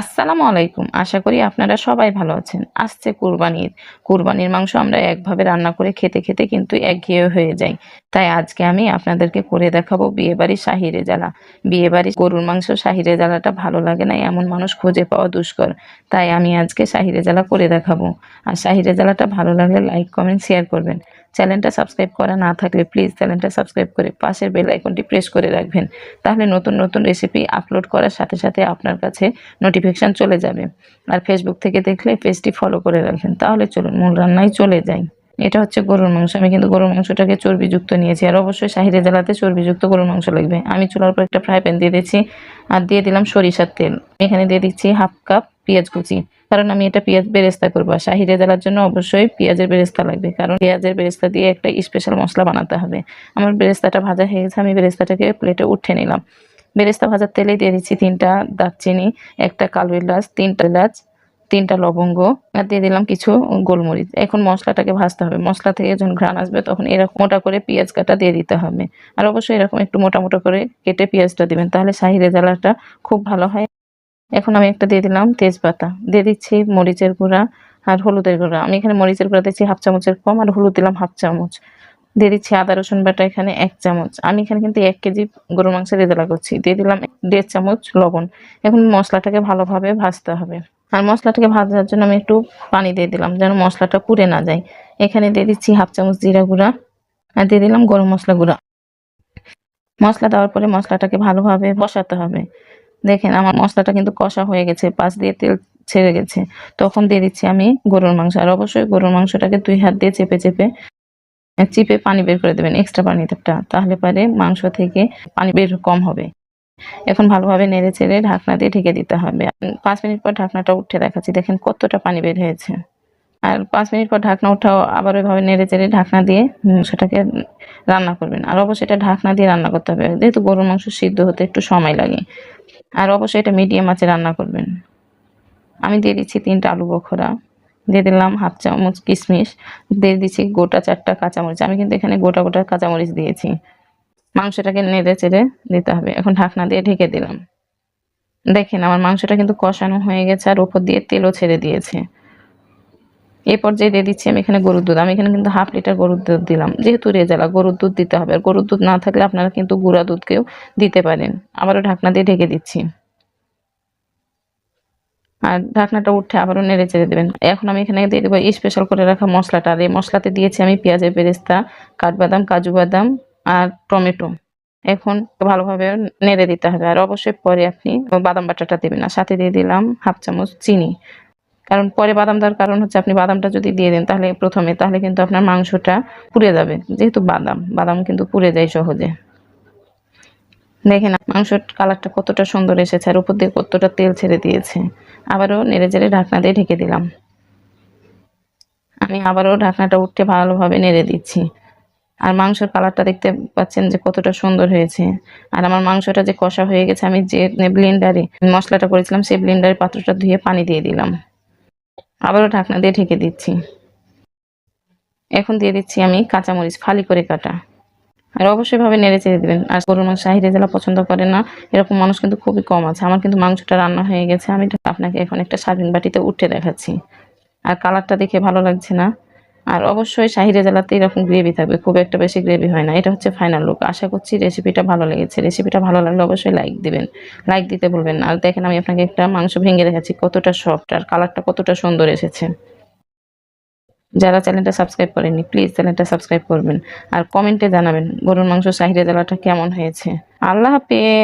আসসালামু আলাইকুম। আশা করি আপনারা সবাই ভালো আছেন। আসছে কুরবানির কুরবানির মাংস আমরা একভাবে রান্না করে খেতে খেতে কিন্তু একঘেয়ে হয়ে যাই। তাই আজকে আমি আপনাদেরকে করে দেখাবো বিয়েবাড়ি শাহি রেজালা বিয়েবাড়ি গরুর মাংস শাহি রেজালাটা ভালো লাগে না, এমন মানুষ খুঁজে পাওয়া দুষ্কর। তাই আমি আজকে শাহি রেজালা করে দেখাবো। আর শাহি রেজালাটা ভালো লাগলে লাইক, কমেন্ট, শেয়ার করবেন। চ্যানেলটা সাবস্ক্রাইব করা না থাকলে প্লিজ চ্যানেলটা সাবস্ক্রাইব করে পাশের বেল আইকনটি প্রেস করে রাখবেন। তাহলে নতুন নতুন রেসিপি আপলোড করার সাথে সাথে আপনার কাছে নোটিফিকেশান চলে যাবে। আর ফেসবুক থেকে দেখলে পেজটি ফলো করে রাখবেন তাহলে চলুন মূল রান্নায় চলে যাই। এটা হচ্ছে গরুর মাংস। আমি কিন্তু গরুর মাংসটাকে চর্বিযুক্ত নিয়েছি। আর অবশ্যই শাহিরে জেলাতে চর্বিযুক্ত গরুর মাংস লাগবে। আমি চুলার উপর একটা ফ্রাই প্যান দিয়ে দিয়েছি আর দিয়ে দিলাম সরিষার তেল। এখানে দিয়ে দিচ্ছি হাফ কাপ পেঁয়াজ কুচি। কারণ আমি এটা পেঁয়াজ বেরেস্তা করব। আর শাহিরে জেলার জন্য অবশ্যই পেঁয়াজের বেরেস্তা লাগবে, কারণ পেঁয়াজের বেরেস্তা দিয়ে একটা স্পেশাল মশলা বানাতে হবে। আমার বেরেস্তাটা ভাজা হয়ে গেছে, আমি বেরেস্তাটাকে প্লেটে উঠে নিলাম। বেরেস্তা ভাজার তেলে দিয়ে দিচ্ছি তিনটা দারচিনি, একটা কালো এলাচ, তিনটা এলাচ, তিনটা লবঙ্গ, আর দিয়ে দিলাম কিছু গোলমরিচ। এখন মশলাটাকে ভাজতে হবে। মশলা থেকে যখন ঘ্রাণ আসবে তখন এরকম মোটা করে পেঁয়াজ কাটা দিয়ে দিতে হবে। আর অবশ্যই এরকম একটু মোটা মোটা করে কেটে পেঁয়াজটা দিবেন, তাহলে শাহি রেজালাটা খুব ভালো হয়। এখন আমি একটা দিয়ে দিলাম তেজপাতা। দিয়ে দিচ্ছি মরিচের গুঁড়া আর হলুদের গুঁড়া। আমি এখানে মরিচের গুঁড়া দিচ্ছি হাফ চামচের কম আর হলুদ দিলাম হাফ চামচ। দিয়ে দিচ্ছি আদা, রসুন বাটা এখানে এক চামচ। আমি এখানে কিন্তু এক কেজি গরুর মাংসের রেজালা করছি। দিয়ে দিলাম দেড় চামচ লবণ। এখন মশলাটাকে ভালোভাবে ভাজতে হবে। আর মশলাটাকে ভাজার জন্য আমি একটু পানি দিয়ে দিলাম যেন মশলাটা পুড়ে না যায়। এখানে দিয়ে দিচ্ছি হাফ চামচ জিরা গুঁড়া আর দিয়ে দিলাম গরম মশলা গুঁড়া। মশলা দেওয়ার পরে মশলাটাকে ভালোভাবে বসাতে হবে। দেখেন, আমার মশলাটা কিন্তু কষা হয়ে গেছে পাশ দিয়ে তেল ছেড়ে গেছে। তখন দিয়ে দিচ্ছি আমি গরুর মাংস। আর অবশ্যই গরুর মাংসটাকে দুই হাত দিয়ে চেপে চেপে চিপে পানি বের করে দেবেন এক্সট্রা পানিটা তাহলে পারে মাংস থেকে পানি বের কম হবে। এখন ভালোভাবে নেড়ে চেড়ে ঢাকনা দিয়ে ঢেকে দিতে হবে। পাঁচ মিনিট পর ঢাকনাটা উঠে দেখাচ্ছি, দেখেন কতটা পানি বের হয়েছে। আর পাঁচ মিনিট পর ঢাকনা উঠাও, আবার ওইভাবে নেড়ে চেড়ে ঢাকনা দিয়ে সেটাকে রান্না করবেন। আর অবশ্যই এটা ঢাকনা দিয়ে রান্না করতে হবে, যেহেতু গরুর মাংস সিদ্ধ হতে একটু সময় লাগে। আর অবশ্যই এটা মিডিয়াম আঁচে রান্না করবেন। আমি দিয়ে দিচ্ছি তিনটা আলু বখরা দিয়ে দিলাম হাফ চামচ কিশমিশ, দিয়ে দিচ্ছি গোটা চারটা কাঁচামরিচ। আমি কিন্তু এখানে গোটা গোটা কাঁচামরিচ দিয়েছি। মাংসটাকে নেড়ে চেড়ে দিতে হবে। এখন ঢাকনা দিয়ে ঢেকে দিলাম। দেখেন আমার মাংসটা কিন্তু কষানো হয়ে গেছে আর ওপর দিয়ে তেলও ছেড়ে দিয়েছে। এই পর্যায়ে দিয়ে দিচ্ছি আমি এখানে গরুর দুধ। আমি এখানে কিন্তু হাফ লিটার গরুর দুধ দিলাম। যেহেতু রেজালা, গরুর দুধ দিতে হবে। আর গরুর দুধ না থাকলে আপনারা কিন্তু গুঁড়া দুধকেও দিতে পারেন। আবারও ঢাকনা দিয়ে ঢেকে দিচ্ছি। আর ঢাকনাটা উঠে আবারও নেড়ে চেড়ে দেবেন। এখন আমি এখানে দিয়ে দেবো স্পেশাল করে রাখা মশলাটা। আর এই মশলাতে দিয়েছি আমি পেঁয়াজের বেরেস্তা, কাঠবাদাম, কাজু বাদাম আর টমেটো। এখন ভালোভাবে নেড়ে দিতে হবে। আর অবশ্যই পরে আপনি বাদাম বাটাটা দেবেন। আর সাথে দিয়ে দিলাম হাফ চামচ চিনি। কারণ পরে বাদাম দেওয়ার কারণ হচ্ছে আপনি বাদামটা যদি দিয়ে দেন তাহলে প্রথমে, তাহলে কিন্তু আপনার মাংসটা পুড়ে যাবে। যেহেতু বাদাম বাদাম কিন্তু পুড়ে যায় সহজে। দেখেন মাংসর কালারটা কতটা সুন্দর এসেছে আর উপর দিয়ে কতটা তেল ছেড়ে দিয়েছে। আবারও নেড়ে চেড়ে ঢাকনা দিয়ে ঢেকে দিলাম। আমি আবারও ঢাকনাটা উঠে ভালোভাবে নেড়ে দিচ্ছি। আর মাংসের কালারটা দেখতে পাচ্ছেন যে কতটা সুন্দর হয়েছে। আর আমার মাংসটা যে কষা হয়ে গেছে, আমি যে ব্লেন্ডারে মশলাটা করেছিলাম, সেই ব্লেন্ডারের পাত্রটা ধুয়ে পানি দিয়ে দিলাম। আবারও ঢাকনা দিয়ে ঢেকে দিচ্ছি। এখন দিয়ে দিচ্ছি আমি কাঁচামরিচ, ফালি করে কাটা। আর অবশ্যই ভাবে নেড়ে চেড়ে দেবেন। আর গরুর মাংস শাহিরে জেলা পছন্দ করে না, এরকম মানুষ কিন্তু খুবই কম আছে। আমার কিন্তু মাংসটা রান্না হয়ে গেছে। আমি আপনাকে এখন একটা সার্ভিং বাটিতে উঠে দেখাচ্ছি। আর কালারটা দেখে ভালো লাগছে না। আর অবশ্যই শাহিরে জেলাতে এরকম গ্রেভি থাকবে, খুব একটা বেশি গ্রেভি হয় না। এটা হচ্ছে ফাইনাল লুক আশা করছি রেসিপিটা ভালো লেগেছে। রেসিপিটা ভালো লাগলে অবশ্যই লাইক দিবেন। লাইক দিতে বলবেন আর দেখেন আমি আপনাকে একটা মাংস ভেঙে দেখাচ্ছি, কতটা সফট আর কালারটা কতটা সুন্দর এসেছে। যারা চ্যানেলটা সাবস্ক্রাইব করেননি প্লিজ চ্যানেলটা সাবস্ক্রাইব করবেন। আর কমেন্টে জানাবেন, গরুর মাংস শাহিরে জেলাটা কেমন হয়েছে। আল্লাহ হাফেজ!